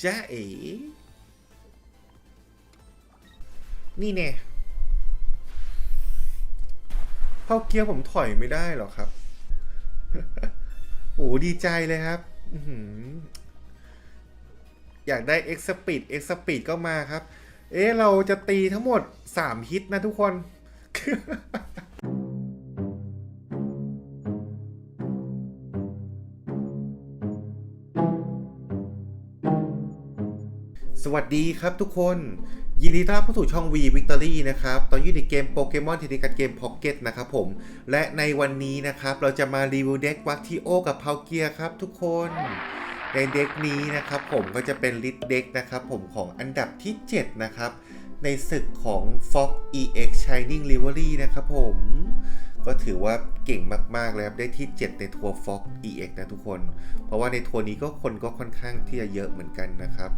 จ้าเอ๋นี่แน่เท่าเกียร์ผมถอยไม่ได้หรอกครับ โอ้ดีใจเลยครับอื้อหืออยากได้ X Speed X Speed ก็มาครับ เอ๊ะ เราจะตีทั้งหมด 3 ฮิตนะทุกคน วัสดีครับทุกคน ยินดีต้อนรับเข้าสู่ช่อง V Victory นะครับ ตอนอยู่ในเกมโปเกมอนเทนนิการเกมพ็อกเก็ตนะครับผม และในวันนี้นะครับ เราจะมารีวิวเด็กวัคทีโอกับพาวเกียครับทุกคน ในเด็กนี้นะครับผมก็จะเป็นลิทเด็กนะครับผมของอันดับที่ 7 นะครับ ในศึกของ Fox EX Shining Livery นะครับผม ก็ถือว่าเก่งมาก ๆ เลยครับ ได้ที่ 7 ในทัวร์ Fox EX นะทุกคน เพราะว่าในทัวร์นี้ก็คนก็ค่อนข้างที่จะเยอะเหมือนกันนะครับ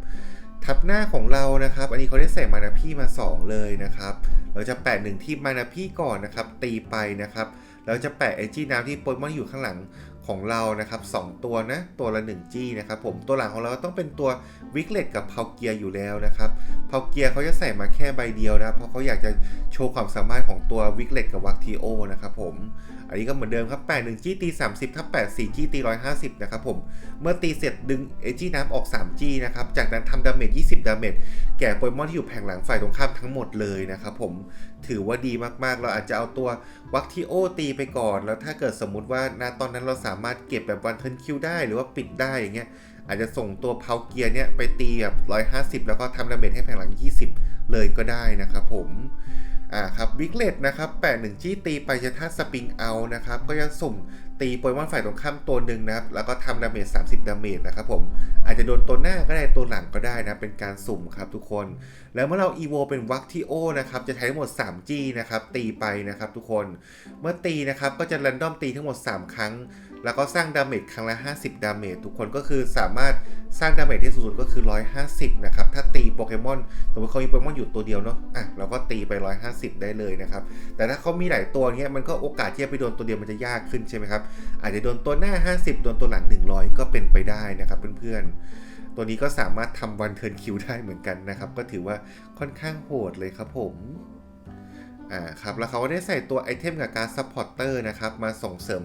ทับหน้าของเรานะครับ อันนี้เขาได้ใส่มานาพี่มา 2 เลยนะครับ เราจะแปะหนึ่งที่มานาพี่ก่อนนะครับ ตีไปนะครับ เราจะแปะไอจี้น้ำที่โปเกมอนอยู่ข้างหลังของเรานะครับสองตัวนะ ตัวละ1จี้นะครับผม ตัวหลังของเราต้องเป็นตัววิกเลตกับเพาเกียอยู่แล้วนะครับ เพาเกียเขาจะใส่มาแค่ใบเดียวนะ เพราะเขาอยากจะโชว์ความสามารถของตัววิกเลตกับวัคทีโอนะครับผม อันนี้ก็เหมือนเดิมครับแปะ1จี้ตี30ถ้าแปะ4จี้ตี150 นะครับผม เมื่อตีเสร็จดึงเอจี้น้ำออก3จี้นะครับ จากนั้นทำดาเมจ 20 ดาเมจ แก่โปเกมอนที่อยู่แผงหลังฝ่ายตรงข้ามทั้งหมดเลยนะครับผม ถือว่าดีมากๆ เราอาจจะเอาตัววัคทีโอตีไปก่อน แล้วถ้าเกิดสมมติว่าณตอนนั้นเราสามารถเก็บแบบวันเทิร์นคิวได้หรือว่าปิดได้อย่างเงี้ย อาจจะส่งตัวเพาเกียร์เนี่ยไปตีแบบ150 แล้วก็ทำดาเมจให้แผงหลัง 20 เลยก็ได้นะครับผม วิกเลตนะครับแปดหนึ่งจี้ตีไปจะท่าสปริงเอานะครับ ก็จะสุ่มตีโปเกมอนฝ่ายตรงข้ามตัวหนึ่งนะครับ แล้วก็ทำดาเมจ30 ดาเมจนะครับผม อาจจะโดนตัวหน้าก็ได้ตัวหลังก็ได้นะ เป็นการสุ่มครับทุกคน แล้วเมื่อเราอีโวเป็นวัคทีโอนะครับ จะใช้ทั้งหมด3จี้นะครับ ตีไปนะครับทุกคน เมื่อตีนะครับ ก็จะรันดอมตีทั้งหมด 3 ครั้ง แล้วก็สร้างดาเมจครั้งละ 50 ดาเมจทุกคนก็คือสามารถสร้างดาเมจที่สูงสุดก็คือ 150 นะครับ ถ้าตีโปเกมอนสมมติเขามีโปเกมอนอยู่ตัวเดียวเนาะอะเราก็ตีไป 150 ได้เลยนะครับ แต่ถ้าเขามีหลายตัวเงี้ยมันก็โอกาสที่จะไปโดนตัวเดียวมันจะยากขึ้นใช่ไหมครับ อาจจะโดนตัวหน้า 50 โดนตัวหลัง 100 ก็เป็นไปได้นะครับเพื่อนๆ ตัวนี้ก็สามารถทำวันเทิร์นคิวได้เหมือนกันนะครับ ก็ถือว่าค่อนข้างโหดเลยครับผมอ่าครับแล้วเขาก็ได้ใส่ตัวไอเทมกับการซัพพอร์เตอร์นะครับมาส่งเสริม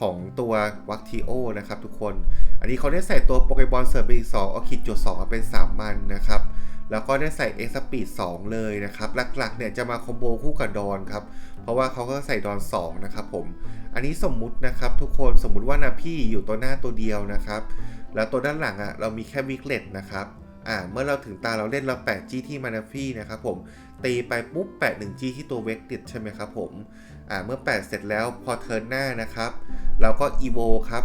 ของตัววัคทีโอนะครับทุกคน อันนี้เขาได้ใส่ตัวโปเกบอลเสริมไปอีก2เอาคิดจุด2เป็น 3 มันนะครับ แล้วก็ได้ใส่เอ็กซ์ปีด2เลยนะครับ หลักๆเนี่ยจะมาคอมโบคู่กับดอนครับ เพราะว่าเขาก็ใส่ดอน 2 นะครับผม อันนี้สมมุตินะครับทุกคน สมมุติว่านาพี่อยู่ตัวหน้าตัวเดียวนะครับ แล้วตัวด้านหลังอะ่ะเรามีแค่วิกเลตนะครับอ่าเมื่อเราถึงตาเราเล่นเราแปะจี้ที่มานาฟี่นะครับผมตีไปปุ๊บแปะ1จี้ที่ตัวเวกติดใช่ไหมครับผม อ่าเมื่อแปะเสร็จแล้วพอเทิร์นหน้านะครับเราก็อีโวครับ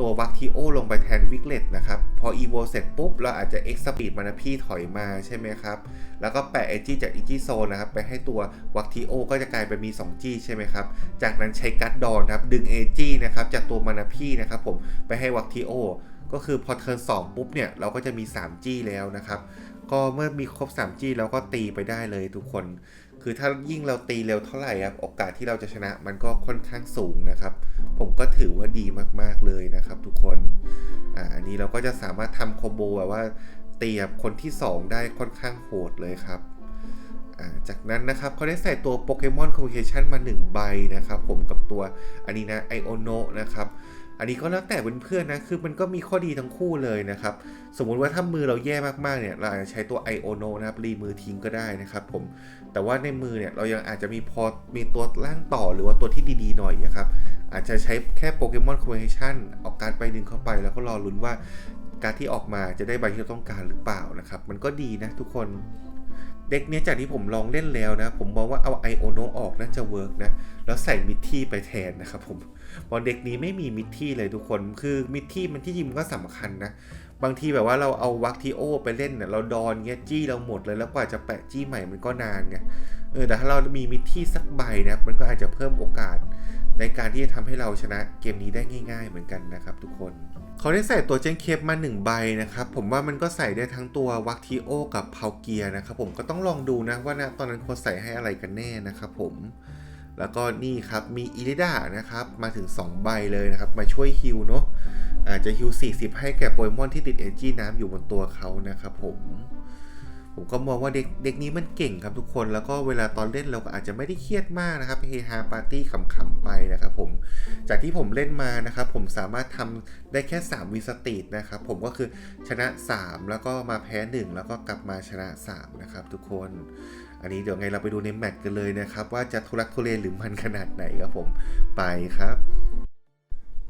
ตัววัคทีโอลงไปแทนวิกเลตนะครับ พออีโวเสร็จปุ๊บ เราอาจจะเอ็กซ์สปีดมานาพี่ถอยมาใช่ไหมครับ แล้วก็แปะเอจี้จากอีจี้โซนนะครับ ไปให้ตัววัคทีโอก็จะกลายเป็นมี2จี้ใช่ไหมครับ จากนั้นใช้กัดดอนครับ ดึงเอจี้นะครับ จากตัวมานาพี่นะครับผมไปให้วัคทีโอก็คือพอเทิร์น2ปุ๊บเนี่ย เราก็จะมี3จี้แล้วนะครับ ก็เมื่อมีครบ3จี้เราก็ตีไปได้เลยทุกคน คือถ้ายิ่งเราตีเร็วเท่าไหร่ครับโอกาสที่เราจะชนะมันก็ค่อนข้างสูงนะครับ ผมก็ถือว่าดีมากๆเลยนะครับ ทุกคนอ่าอันนี้เราก็จะสามารถทำคอมโบแบบว่าตีแบบคนที่ 2 ได้ค่อนข้างโหดเลยครับอ่าจากนั้นนะครับเขาได้ใส่ตัวโปเกมอนคอมมิเคชันมา 1 ใบนะครับ ผมกับตัวอันนี้นะไอโอโนนะครับ อันนี้ก็แล้วแต่เพื่อนๆนะ คือมันก็มีข้อดีทั้งคู่เลยนะครับ สมมุติว่าถ้ามือเราแย่มากๆเนี่ย เราอาจจะใช้ตัวไอโอโนนะครับรีมือทิ้งก็ได้นะครับผม แต่ว่าในมือเนี่ยเรายังอาจจะมีพอมีตัวล่างต่อหรือว่าตัวที่ดีๆหน่อยนะครับ อาจจะใช้แค่โปเกมอนคอมมิเคชันออกการไปหนึ่งเข้าไป แล้วก็รอลุ้นว่าการที่ออกมาจะได้ใบที่เราต้องการหรือเปล่านะครับ มันก็ดีนะทุกคนเด็กเนี้ยจากที่ผมลองเล่นแล้วนะ ผมมองว่าเอาไอโอโนออกน่าจะเวิร์กนะ แล้วใส่มิทที่ไปแทนนะครับผมเพราะเด็กนี้ไม่มีมิทที่เลยทุกคน คือมิทที่มันที่จริงมันก็สำคัญนะ บางทีแบบว่าเราเอาวัคทีโอไปเล่นเนี่ยเราดอนเงี้ยจี้เราหมดเลยแล้วกว่าจะแปะจี้ใหม่มันก็นานไงเออแต่ถ้าเรามีมิทที่สักใบนะมันก็อาจจะเพิ่มโอกาส ในการที่จะทำให้เราชนะเกมนี้ได้ง่าย ๆ เหมือนกันนะครับ ทุกคนเขาได้ใส่ตัวเจนเคปมา1ใบนะครับผมว่ามันก็ใส่ได้ทั้งตัววัคทีโอกับเพาเกียนะครับผมก็ต้องลองดูนะว่านะตอนนั้นควรใส่ให้อะไรกันแน่นะครับผมแล้วก็นี่ครับมีอิริดานะครับมาถึง 2 ใบเลยนะครับมาช่วยฮิลเนาะ อาจจะฮิว40 ให้แก่โปเกมอนที่ติดเอจีน้ำอยู่บนตัวเขานะครับผม ผมก็มองว่าเด็กเด็กนี้มันเก่งครับทุกคน แล้วก็เวลาตอนเล่นเราก็อาจจะไม่ได้เครียดมากนะครับเฮฮาปาร์ตี้ขำๆไปนะครับผม จากที่ผมเล่นมานะครับผมสามารถทำได้แค่ 3 วิสตรีทนะครับผมก็คือชนะ 3 แล้วก็มาแพ้ 1 แล้วก็กลับมาชนะ 3 นะครับทุกคนอันนี้เดี๋ยวไงเราไปดูในแมตช์กันเลยนะครับ ว่าจะทุลักทุเลหรือมันขนาดไหนครับผมไปครับ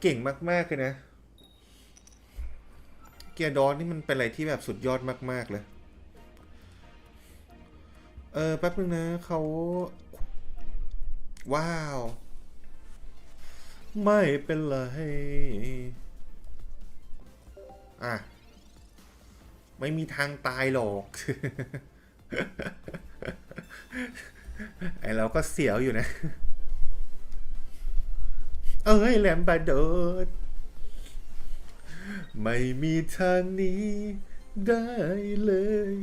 เก่งมากๆเลยนะ เกียร์ดอสนี่มันเป็นอะไรที่แบบสุดยอดมาก ๆ เลย เออ แป๊บนึงนะเขาว้าว ไม่เป็นไร อะ ไม่มีทางตายหรอก ไอเราก็เสียวอยู่นะ เอ้ยแลมบาโดดไม่มีทางนี้ได้เลย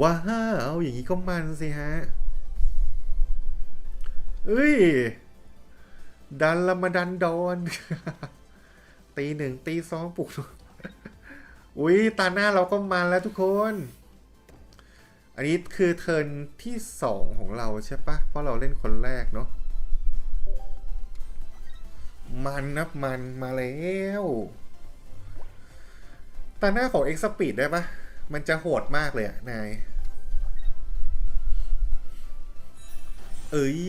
ว้าว อย่างนี้ก็มันสิฮะ เอ้ย ดันละมาดันดอน ตีหนึ่งตีสองปลุกอุ้ยตาหน้าเราก็มันแล้วทุกคน อันนี้คือเทิร์นที่สองของเราใช่ปะเพราะเราเล่นคนแรกเนาะ มันนะมันมาแล้วตาหน้าของ X Speed ได้ปะมันจะโหดมากเลยอะนาย เอ้ย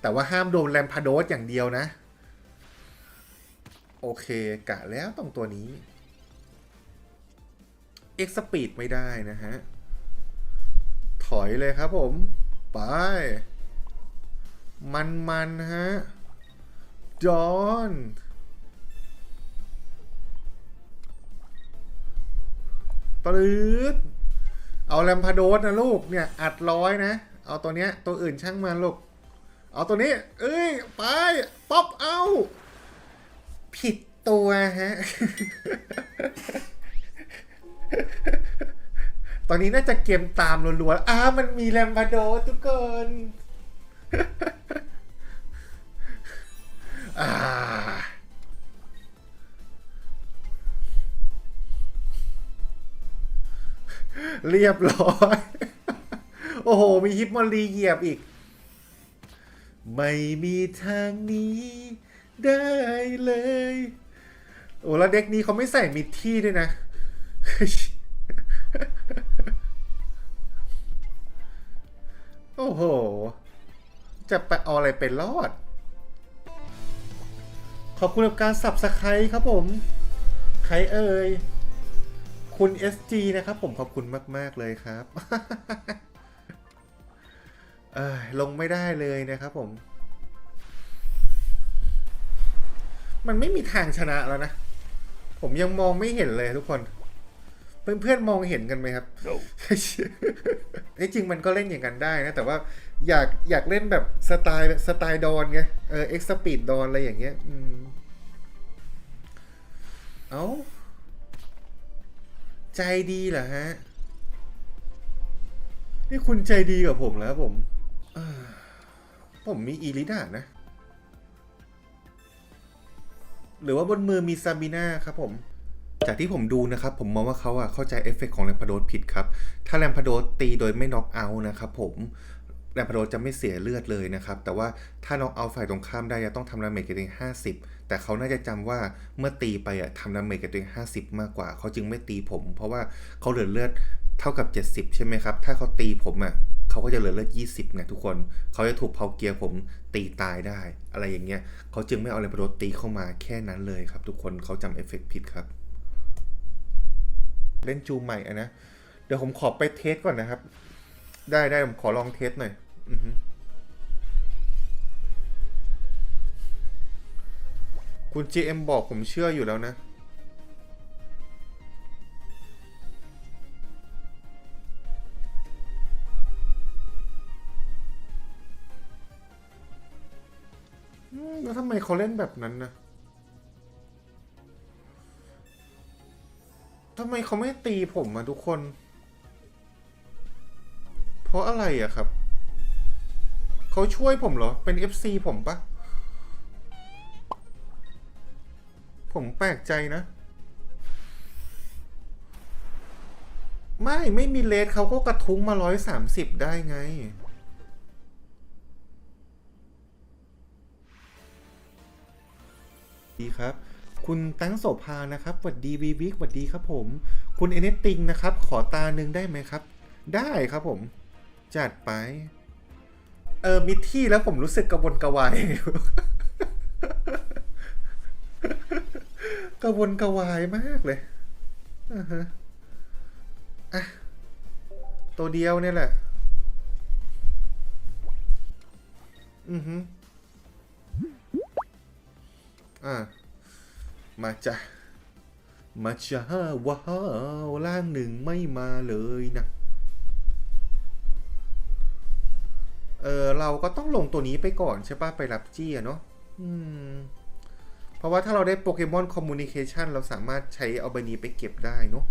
แต่ว่าห้ามโดนแรมพาโดสอย่างเดียวนะ โอเคกะแล้วตรงตัวนี้ X Speed ไม่ได้นะฮะ ถอยเลยครับผม ไป มันมันๆฮะ จอห์นปลืดเอาแลมพาโดสนะลูกเนี่ย อัดร้อยนะ เอาตัวเนี้ย ตัวอื่นช่างมันลูก เอาตัวนี้ เอ้ย ไป ป๊อปเอา ผิดตัวฮะ ตอนนี้น่าจะเกมตามรัวๆ อ้ามันมีแลมพาโดสทุกคน อ่าเรียบร้อย โอ้โห มีฮิปมอลีเหยียบอีก ไม่มีทางนี้ ได้เลย โอ้แล้วเด็กนี้เขาไม่ใส่มิดที่ด้วยนะ โอ้โห จะไปเอาอะไรเป็นรอด อบคุณกับการสับสไครครับผม ใครเอ่ย คุณ SG นะครับผมขอบคุณมาก ๆ เลยครับเอยลงไม่ได้เลยนะครับผม มันไม่มีทางชนะแล้วนะ ผมยังมองไม่เห็นเลยทุกคน เพื่อนๆมองเห็นกันไหมครับไอ้จริงมันก็เล่นอย่างกันได้นะ แต่ว่าอยากอยากเล่นแบบสไตล์สไตล์ดอนไง เออเอ็กซ์สปีดดอนอะไรอย่างเงี้ย อืม เอาใจดีเหรอฮะ นี่คุณใจดีกับผมแล้วผม ผมมีอีลิดานะ หรือว่าบนมือมีซาบิน่าครับผมจากที่ผมดูนะครับ ผมมองว่าเขาอะเข้าใจเอฟเฟกต์ของแรมพาโดสผิดครับ ถ้าแรมพาโดสตีโดยไม่น็อกเอาท์นะครับผม แรมพาโดจะไม่เสียเลือดเลยนะครับ แต่ว่าถ้าน็อกเอาฝ่ายตรงข้ามได้จะต้องทำดาเมจกับตัวเอง50 แต่เขาน่าจะจำว่าเมื่อตีไปอะทำดาเมจกับตัวเอง50 มากกว่า เขาจึงไม่ตีผม เพราะว่าเขาเหลือเลือดเท่ากับ 70 ใช่ไหมครับ ถ้าเขาตีผมอะเขาก็จะเหลือเลือด 20ไงทุกคน เขาจะถูกเพาเกียร์ผมตีตายได้ อะไรอย่างเงี้ย เขาจึงไม่เอาแรมพาโดตีเข้ามาแค่นั้นเลยครับ ทุกคน เขาจำเอฟเฟกต์ผิดครับ เล่นจูใหม่อะนะ เดี๋ยวผมขอไปเทสก่อนนะครับ ได้ได้ผมขอลองเทสหน่อย อือฮึคุณ GM บอกผมเชื่ออยู่แล้วนะ แล้วทำไมเขาเล่นแบบนั้นนะ ทำไมเขาไม่ตีผมอะทุกคน เพราะอะไรอะครับ เขาช่วยผมเหรอ เป็น FC ผมปะผมแปลกใจนะ ไม่ไม่มีเลสเขาก็กระทุ้งมาร้อยสามสิบได้ไง ดีครับ คุณตั้งโสภานะครับหวัดดีวีวิกหวัดดีครับผม คุณเอเนตติงนะครับ ขอตาหนึ่งได้ไหมครับ ได้ครับผม จัดไป เออมิที่แล้วผมรู้สึกกระวนกระวายกระวนกระวายมากเลยอ่าฮะอะตัวเดียวเนี่ยแหละ อือฮึอ่า มาจ้ะมาจ้าว้าวล่างหนึ่งไม่มาเลยนะ เออเราก็ต้องลงตัวนี้ไปก่อนใช่ป่ะ ไปรับจี้อะเนาะอืม เพราะว่าถ้าเราได้โปเกมอนคอมมูนิเคชันเราสามารถใช้เอาใบนี้ไปเก็บได้เนาะ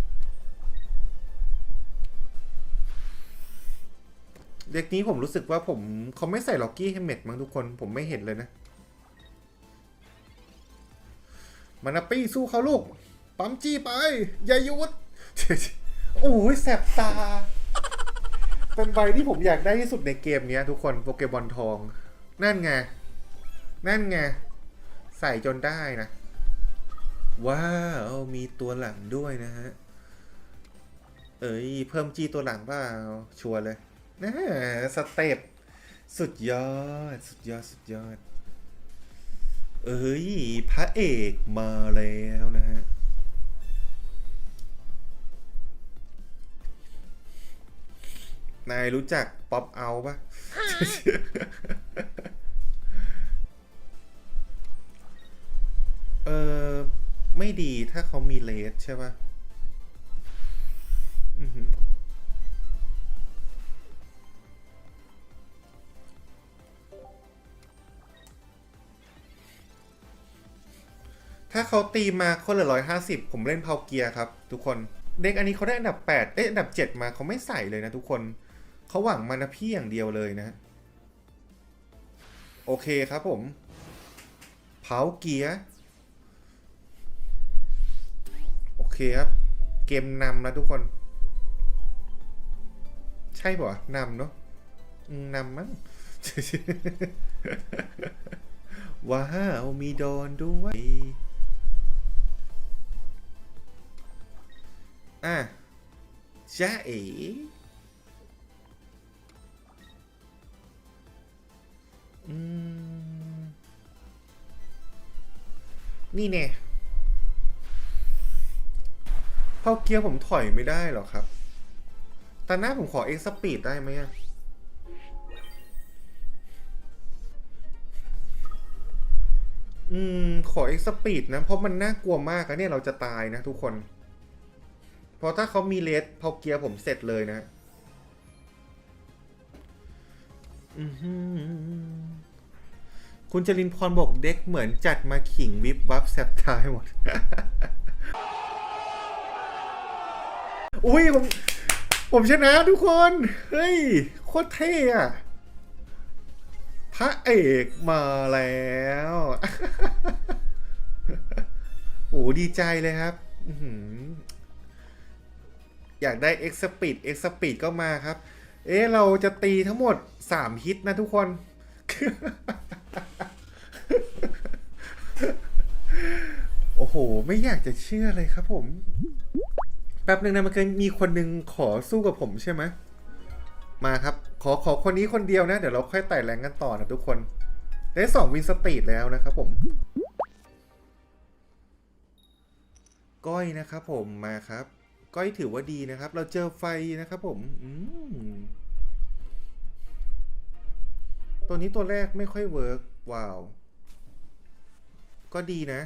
เด็กนี้ผมรู้สึกว่าผมเขาไม่ใส่ล็อกกี้เฮมเมตมั้งทุกคนผมไม่เห็นเลยนะ มานาปี้สู้เขาลูก ปั๊มจี้ไป อย่าหยุดโอ้ยแสบตา เป็นใบที่ผมอยากได้ที่สุดในเกมเนี้ยทุกคนโปเกมอนทอง นั่นไง นั่นไง ใส่จนได้นะ ว้าว มีตัวหลังด้วยนะฮะ เอ้ย เพิ่มจีตัวหลังเปล่า ชัวร์เลยนะสเต็ปสุดยอด สุดยอด สุดยอด เอ้ย พระเอกมาแล้วนะฮะ นายรู้จักป๊อปเอาปะเออไม่ดีถ้าเขามีเลสใช่ปะอือหือถ้าเขาตีมาคนละร้อยห้าสิบผมเล่นเพาเกียร์ครับ ทุกคน เด็กอันนี้เขาได้อันดับแปดเอ๊ะอันดับเจ็ดมาเขาไม่ใส่เลยนะทุกคน เขาหวังมานะพี่อย่างเดียวเลยนะ โอเคครับผม เผาเกียร์ โอเคครับ เกมนำแล้วทุกคน ใช่ป่ะนำเนาะนำมั้งว้าวมีโดนด้วย อะจ้าเอ๋ นี่แน่เผาเกียร์ผมถอยไม่ได้หรอครับ ตอนหน้าผมขอเอ็กซ์สปีดได้ไหมอะอืม ขอเอ็กซ์สปีดนะ เพราะมันน่ากลัวมากอะเนี่ยเราจะตายนะทุกคน เพราะถ้าเขามีเลสเผาเกียร์ผมเสร็จเลยนะ อือหือ คุณจรินพรบอกเด็กเหมือนจัดมาขิงวิบวับแซบทายหมด อุ้ยผมผมชนะทุกคน เฮ้ย โคตรเท่อะพระเอกมาแล้ว โอ้ดีใจเลยครับอื้อหืออยากได้ X Speed X Speed ก็มาครับ เอ๊ะ เราจะตีทั้งหมด 3 ฮิตนะทุกคน โอ้โห ไม่อยากจะเชื่อเลยครับผม แป๊บหนึ่งนะมันเคยมีคนหนึ่งขอสู้กับผมใช่ไหม มาครับ ขอขอคนนี้คนเดียวนะ เดี๋ยวเราค่อยไต่แรงกันต่อนะทุกคน ได้สองวินสตรีทแล้วนะครับผม ก้อยนะครับผมมาครับ ก้อยถือว่าดีนะครับ เราเจอไฟนะครับผม อืมตัวนี้ตัวแรกไม่ค่อยเวิร์กว้าว ก็ดีนะ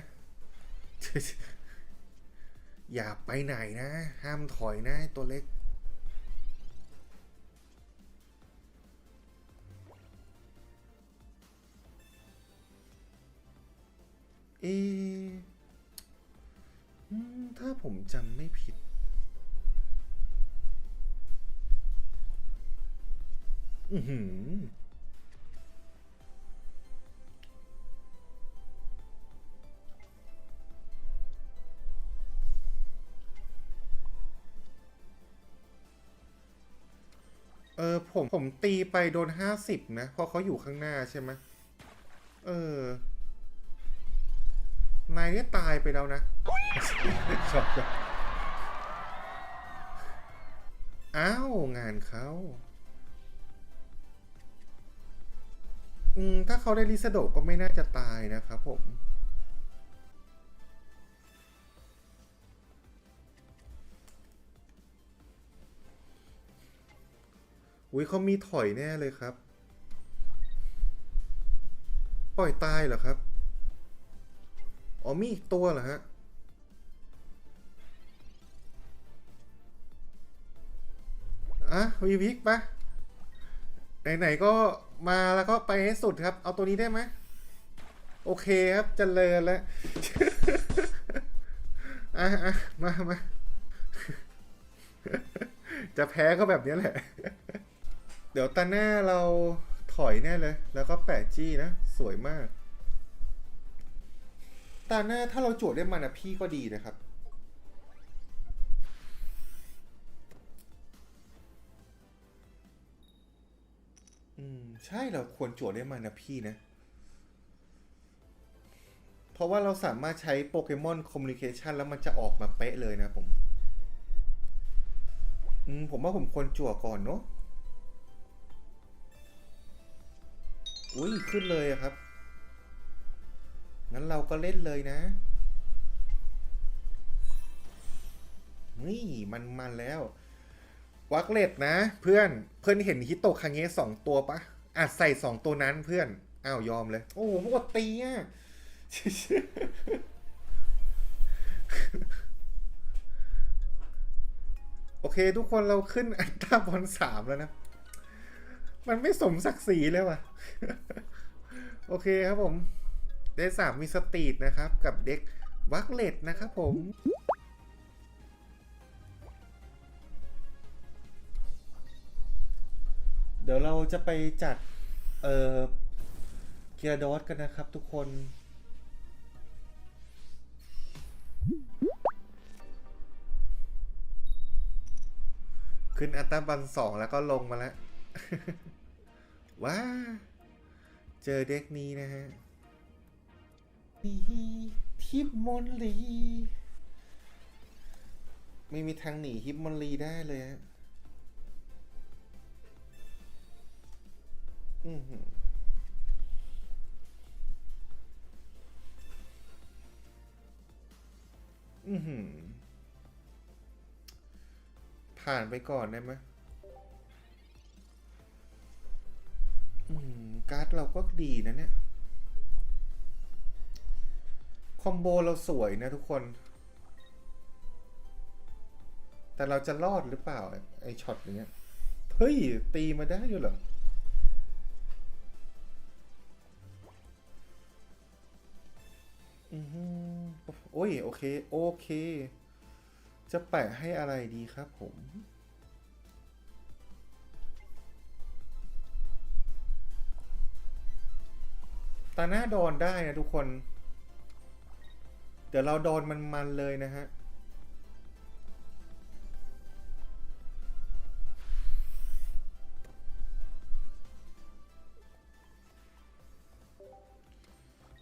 อย่าไปไหนนะ ห้ามถอยนะตัวเล็ก เอถ้าผมจำไม่ผิดอือหือ เออผมผมตีไปโดนห้าสิบนะ เพราะเขาอยู่ข้างหน้าใช่ไหมเออนายเนี่ยตายไปแล้วนะชอบชอบอ้าว งานเขาอืมถ้าเขาได้ลิซโดก็ไม่น่าจะตายนะครับผม อุ้ยเขามีถอยแน่เลยครับ ปล่อยตายเหรอครับ อ๋อมีอีกตัวเหรอฮะ อะวีพิกปะไหน ๆ ก็มาแล้วก็ไปให้สุดครับ เอาตัวนี้ได้ไหมโอเคครับเจริญแล้ว อะอะมามาจะแพ้ก็แบบนี้แหละ ดี๋ยวตาหน้าเราถอยแน่เลย แล้วก็แปะจี้นะ สวยมาก ตาหน้าถ้าเราโจทย์ได้มันนะพี่ก็ดีนะครับ อืม ใช่เราควรโจทย์ได้มันนะพี่นะ เพราะว่าเราสามารถใช้โปเกมอนคอมมิ n น c a t ชันแล้วมันจะออกมาเป๊ะเลยนะผม อืม ผมว่าผมควรจั่วก่อนเนาะ อุ้ยขึ้นเลยครับ งั้นเราก็เล่นเลยนะนี่มันมันแล้ว วักเล็ดนะ เพื่อนเพื่อนเห็นฮิโตคังเงสองตัวปะอะใส่สองตัวนั้นเพื่อนอ้าวยอมเลย โอ้โหพวกตีอะโอเคทุกคนเราขึ้นอันต้าบอลสามแล้วนะ มันไม่สมศักดิ์ศรีเลยว่ะ โอเคครับผม เดสามมีสตรีทนะครับ กับเด็กวักเลตนะครับผม เดี๋ยวเราจะไปจัด เอ่อเกียร์ดอสกันนะครับทุกคนขึ้นอัตตาบันสองแล้วก็ลงมาแล้ว ว้า เจอเด็กนี้นะฮะนี่ทิปมอนลี ไม่มีทางหนีฮิปมอนลีได้เลยฮะอือหืออือหือผ่านไปก่อนได้ไหม การ์ดเราก็ดีนะเนี่ย คอมโบเราสวยนะทุกคน แต่เราจะรอดหรือเปล่า ไอช็อตอย่างเงี้ย เฮ้ย ตีมาได้อยู่เหรออือโอ้ย โอเค โอเค จะแปะให้อะไรดีครับผม ตาหน้าโดนได้นะทุกคน เดี๋ยวเราโดนมันมันเลยนะฮะ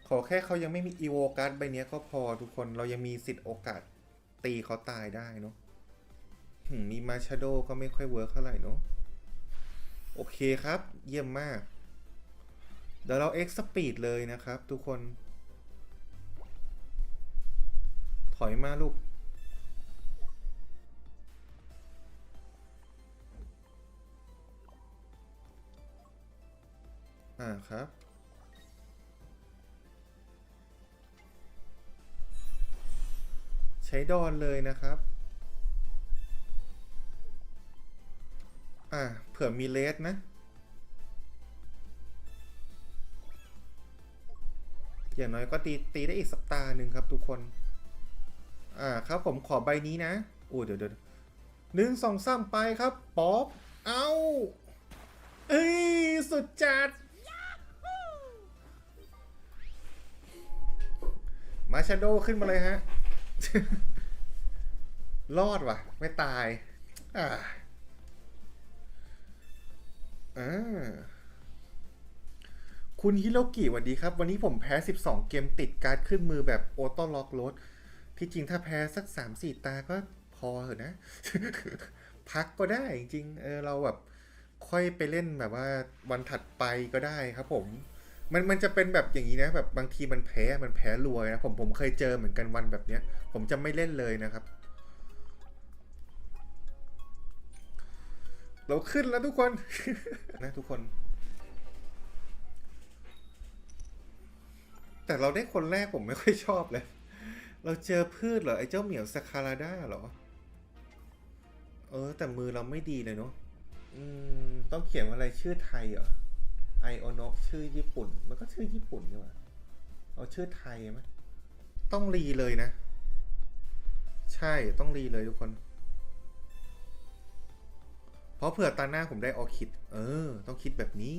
ขอแค่เขายังไม่มีอีโวการ์ดใบเนี้ยก็พอทุกคนเรายังมีสิทธิ์โอกาสตีเขาตายได้เนาะมมีมาชาโดก็ไม่ค่อยเวิร์คเท่าไหร่เนาะโอเคครับ เยี่ยมมาก เดี๋ยวเราเอ็กซ์สปีดเลยนะครับ ทุกคน ถอยมาลูก อ่าครับใช้ดอนเลยนะครับ อ่า เผื่อมีเลสนะ อย่างน้อยก็ตีตีได้อีกสัปดาห์หนึ่งครับทุกคน อ่าครับผมขอใบนี้นะโอ้เดี๋ยวเดี๋ยวหนึ่งสองสามไปครับ ป๊อป เอาเอ้ย สุดจัด มาชาโดขึ้นมาเลยฮะ รอดว่ะ ไม่ตาย อ่าอ่า คุณฮิโรกิสวัสดีครับ วันนี้ผมแพ้ 12 เกมติดการ์ดขึ้นมือแบบออโต้ล็อกรถที่จริงถ้าแพ้สัก 3-4 ตาก็พอเถอะนะ พักก็ได้จริงเออเราแบบค่อยไปเล่นแบบว่าวันถัดไปก็ได้ครับผม มันมันจะเป็นแบบอย่างนี้นะ แบบบางทีมันแพ้มันแพ้รวยนะ ผมผมเคยเจอเหมือนกันวันแบบเนี้ย ผมจะไม่เล่นเลยนะครับ เราขึ้นแล้วทุกคน นะทุกคน แต่เราได้คนแรกผมไม่ค่อยชอบเลย เราเจอพืชเหรอ ไอ้เจ้าเหมียวสคาราด้าเหรอ เออ แต่มือเราไม่ดีเลยเนาะอืม ต้องเขียนอะไรชื่อไทยเหรอไอโอโนะชื่อญี่ปุ่น มันก็ชื่อญี่ปุ่นนี่หว่าเอาชื่อไทยไหมต้องรีเลยนะ ใช่ต้องรีเลยทุกคน เพราะเผื่อตาหน้าผมได้ออคิด เออ ต้องคิดแบบนี้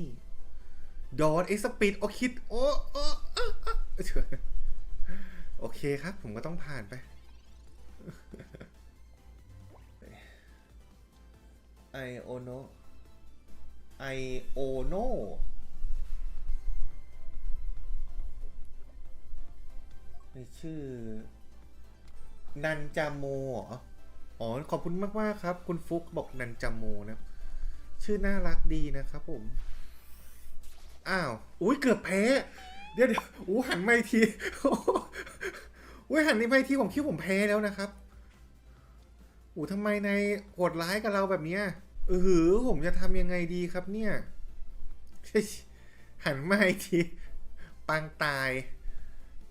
ดอทเอ็กซ์ปีดออคิด โอ้โอ้ โอเคครับ ผมก็ต้องผ่านไป ไอโอโน ไอโอโนชื่อ นันจามโมอ๋อ ขอบคุณมาก ๆ ครับ คุณฟุกบอกนันจามโมนะ ชื่อน่ารักดีนะครับผม อ้าว อุ้ยเกือบแพ้ เดี๋ยวเดี๋ยวอู้หันไมาอีกทีอุ้ยหันมาอีกทีผมคิดว่าผมแพ้แล้วนะครับอู้ทำไมในโหดร้ายกับเราแบบเนี้ยเออหือผมจะทำยังไงดีครับเนี่ยหันไมาอีกทีปังตาย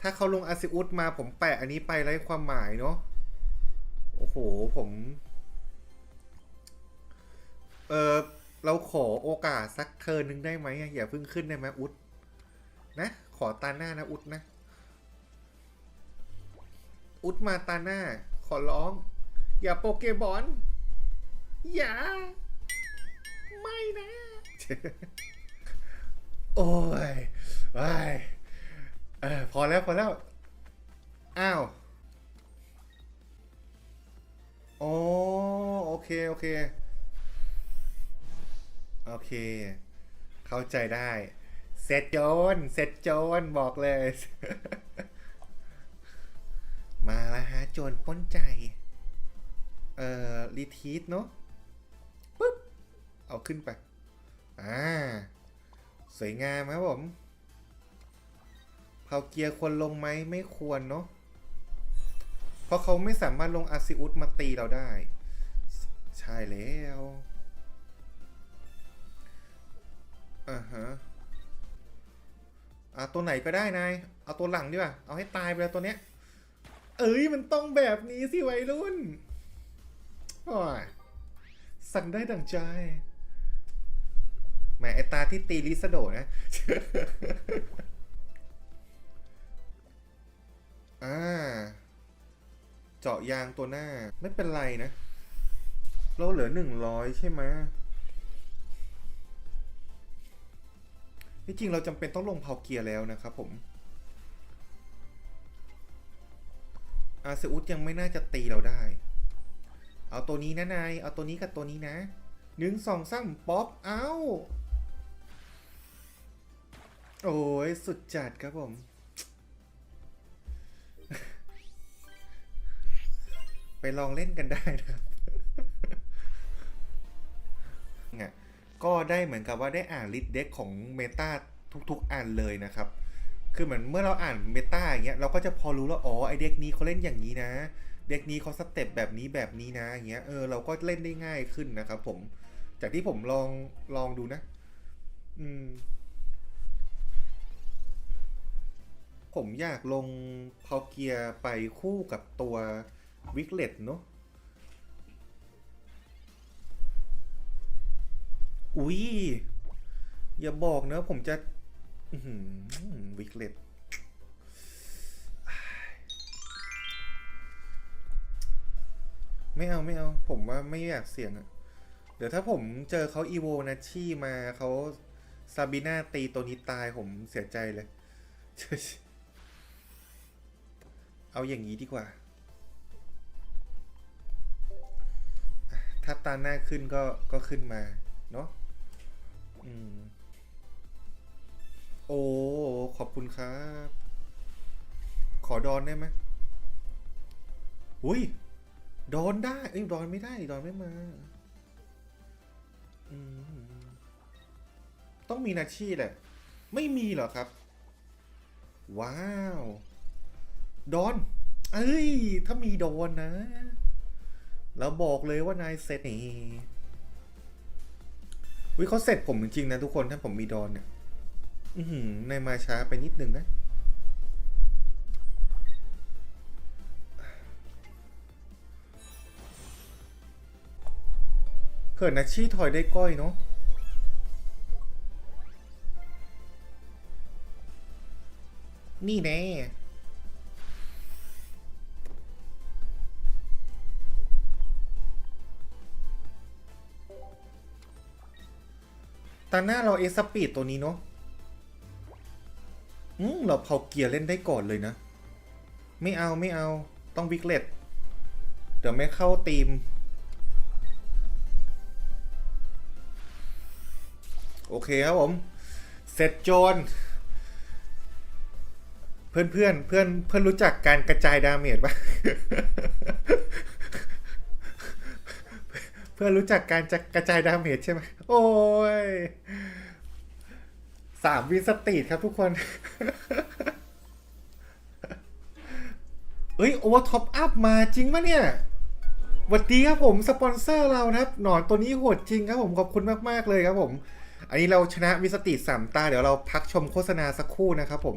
ถ้าเขาลงอาซิอุสมาผมแปะอันนี้ไปไร้ความหมายเนาะโอ้โหผมเออเราขอโอกาสสักเทิร์นหนึ่งได้ไหมอย่าเพิ่งขึ้นได้ไหมอุดนะ ขอตาหน้านะอุดนะ อุดมาตาหน้า ขอร้อง อย่าโปเกบอลอย่า ไม่นะ โอ้ยไอ้ยอพอแล้ว พอแล้ว อ้าวโอ้โอเค โอเค โอเค เข้าใจได้ เสร็จโจนเสร็จโจนบอกเลย มาแล้วฮะ โจรปล้นใจ เอ่อรีทีสเนาะปุ๊บ เอาขึ้นไป อ่า สวยงามครับผมเผาเกียร์ควรลงไหมไม่ควรเนาะเพราะเขาไม่สามารถลงอาซิอุสมาตีเราได้ ใช่แล้วอ่าฮะ อะตัวไหนก็ได้นาย เอาตัวหลังดีกว่า เอาให้ตายไปแล้วตัวเนี้ย เอ้ยมันต้องแบบนี้สิวัยรุ่นโอ้ยสั่งได้ดังใจแหมไอตาที่ตีลิสโดนะ อ่า เจาะยางตัวหน้าไม่เป็นไรนะ เราเหลือหนึ่งร้อยใช่ไหม ที่จริงเราจำเป็นต้องลงเผาเกียร์แล้วนะครับผม อาเซอุสยังไม่น่าจะตีเราได้ เอาตัวนี้นะนาย เอาตัวนี้กับตัวนี้นะหนึ่งสองสามป๊อป เอาโอ้ย สุดจัดครับผม ไปลองเล่นกันได้นะครับเนี่ย ก็ได้เหมือนกับว่าได้อ่านลิสต์เด็กของเมตาทุกๆอันเลยนะครับ คือเหมือนเมื่อเราอ่านเมตาอย่างเงี้ยเราก็จะพอรู้แล้วอ๋อไอเด็กนี้เขาเล่นอย่างนี้นะ เด็กนี้เขาสเต็ปแบบนี้แบบนี้นะอย่างเงี้ยเออเราก็เล่นได้ง่ายขึ้นนะครับ ผม จากที่ผมลองลองดูนะ อืม ผมอยากลงพาวเกียร์ไปคู่กับตัววิกเลตเนาะ อุ้ย อย่าบอกนะผมจะวิกเลตไม่เอาไม่เอา ผมว่าไม่อยากเสี่ยงอะเดี๋ยวถ้าผมเจอเขาอีโวนาชีมาเขาซาบิน่าตีตัวนี้ตายผมเสียใจเลย เอาอย่างนี้ดีกว่า ถ้าตาหน้าขึ้นก็ก็ขึ้นมา เนาะ โอ้ ขอบคุณครับ ขอดอนได้ไหมอุ้ย ดอนได้ เอ้ย ดอนไม่ได้ ดอนไม่มาต้องมีนาชีแหละ ไม่มีเหรอครับ ว้าว ดอน เอ้ย ถ้ามีดอนนะ แล้วบอกเลยว่านายเสร็จนี่ วิเขาเสร็จผมจริงๆนะทุกคนถ้าผมมีดอนเนี่ยอือหือนมาช้าไปนิดนึงนะเกิดนัชชี่ถอยได้ก้อยเนาะนี่แน่ ตาหน้าเราเอสปีดตัวนี้เนาะอืมเราเผาเกียร์เล่นได้ก่อนเลยนะ ไม่เอาไม่เอาต้องวิกเลตเดี๋ยวไม่เข้าตีม โอเคครับผม เสร็จโจน เพื่อนเพื่อนเพื่อนเพื่อนรู้จักการกระจายดาเมจปะ เพื่อรู้จักการจะกระจายดาเมจใช่ไหมโอ้ยสามวินสตรีทครับทุกคนเอ้ยโอเวอร์ท็อปอัพมาจริงปะเนี่ยหวัดดีครับผมสปอนเซอร์เรานะครับ หนอนตัวนี้โหดจริงครับผมขอบคุณมาก ๆ เลยครับผม อันนี้เราชนะวิสติสามตา เดี๋ยวเราพักชมโฆษณาสักครู่นะครับผม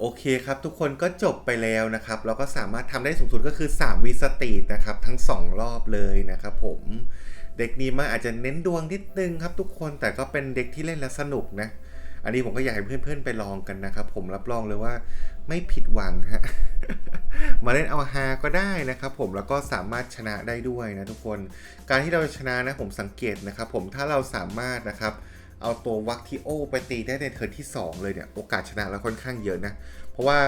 โอเคครับ ทุกคนก็จบไปแล้วนะครับ เราก็สามารถทำได้สูงสุดก็คือ 3วีสตรีทนะครับ ทั้ง 2 รอบเลยนะครับผมเด็กนี้มาอาจจะเน้นดวงนิดนึงครับ ทุกคนแต่ก็เป็นเด็กที่เล่นแล้วสนุกนะ อันนี้ผมก็อยากให้เพื่อนๆไปลองกันนะครับ ผมรับรองเลยว่าไม่ผิดหวังฮะมาเล่นเอาฮาก็ได้นะครับ ผมแล้วก็สามารถชนะได้ด้วยนะทุกคน การที่เราชนะนะผมสังเกตนะครับ ผมถ้าเราสามารถนะครับ เอาตัววัคทิโอไปตีได้ในเทิร์นที่ 2 เลยเนี่ย โอกาสชนะเราค่อนข้างเยอะนะ เพราะว่า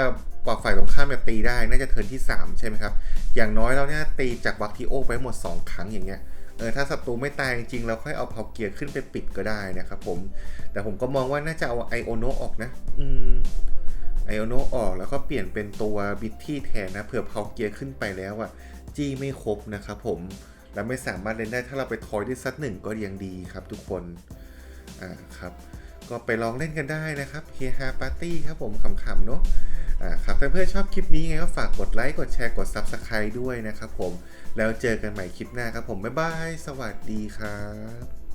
กว่าฝ่ายตรงข้ามจะตีได้น่าจะเทิร์นที่ 3 ใช่ไหมครับ อย่างน้อยเราเนี่ยตีจากวัคทิโอไปหมด 2 ครั้งอย่างเงี้ยเออถ้าศัตรูไม่ตายจริงเราค่อยเอาเผาเกียร์ขึ้นไปปิดก็ได้นะครับผม แต่ผมก็มองว่าน่าจะเอาไอโอโนออกนะ อืมไอโอโนออกแล้วก็เปลี่ยนเป็นตัวบิทที่แทนนะเผื่อเผาเกียร์ขึ้นไปแล้วอะจี้ไม่ครบนะครับผม และไม่สามารถเล่นได้ถ้าเราไปทอยได้สักหนึ่งก็ยังดีครับทุกคน อ่าครับก็ไปลองเล่นกันได้นะครับเฮฮาปาร์ตี้ครับผมขำๆเนาะอ่าครับเพื่อนๆชอบคลิปนี้ไงก็ฝากกดไลค์กดแชร์กด Subscribe ด้วยนะครับผมแล้วเจอกันใหม่คลิปหน้าครับผมบ๊ายบายสวัสดีครับ